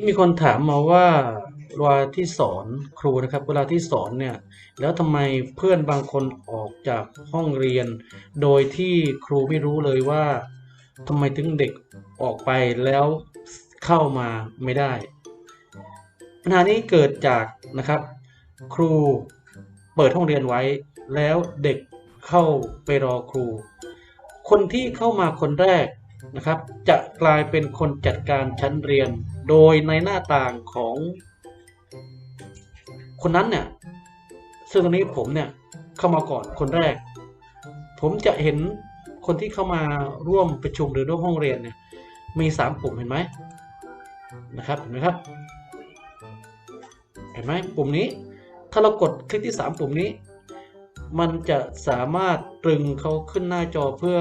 ที่มีคนถามมาว่าเวลาที่สอนครูนะครับ เวลาที่สอนเนี่ยแล้วทำไมเพื่อนบางคนออกจากห้องเรียน โดยที่ครูไม่รู้เลยว่าทำไมถึงเด็กออกไปแล้วเข้ามาไม่ได้ ปัญหานี้เกิดจากนะครับ ครูเปิดห้องเรียนไว้ แล้วเด็กเข้าไปรอครู คนที่เข้ามาคนแรกนะครับ จะกลายเป็นคนจัดการชั้นเรียน โดยในหน้าต่างของ คนนั้นเนี่ย ซึ่งตรงนี้ผมเนี่ยเข้ามาก่อนคนแรก ผมจะเห็นคนที่เข้ามาร่วมประชุมหรือร่วมห้องเรียนเนี่ย มีสามปุ่มเห็นไหมนะครับเห็นไหมครับ เห็นไหมปุ่มนี้ ถ้าเรากดคลิกที่สามปุ่มนี้ มันจะสามารถตรึงเขาขึ้นหน้าจอเพื่อ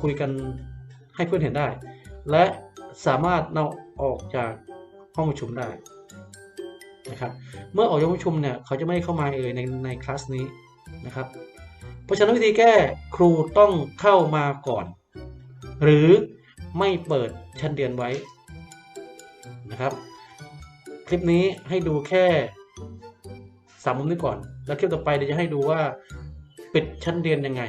คุยกันให้เพื่อนเห็นได้ และ สามารถนำออกจากห้องประชุมได้นะครับ เมื่อออกจากห้องประชุมเนี่ยเขาจะไม่เข้ามาเลยในในคลาสนี้นะครับ เพราะฉะนั้นวิธีแก้ครูต้องเข้ามาก่อน หรือไม่เปิดชั้นเรียนไว้นะครับ คลิปนี้ให้ดูแค่สามมุมนี้ก่อน แล้วคลิปต่อไปเดี๋ยวจะให้ดูว่าปิดชั้นเรียนยังไง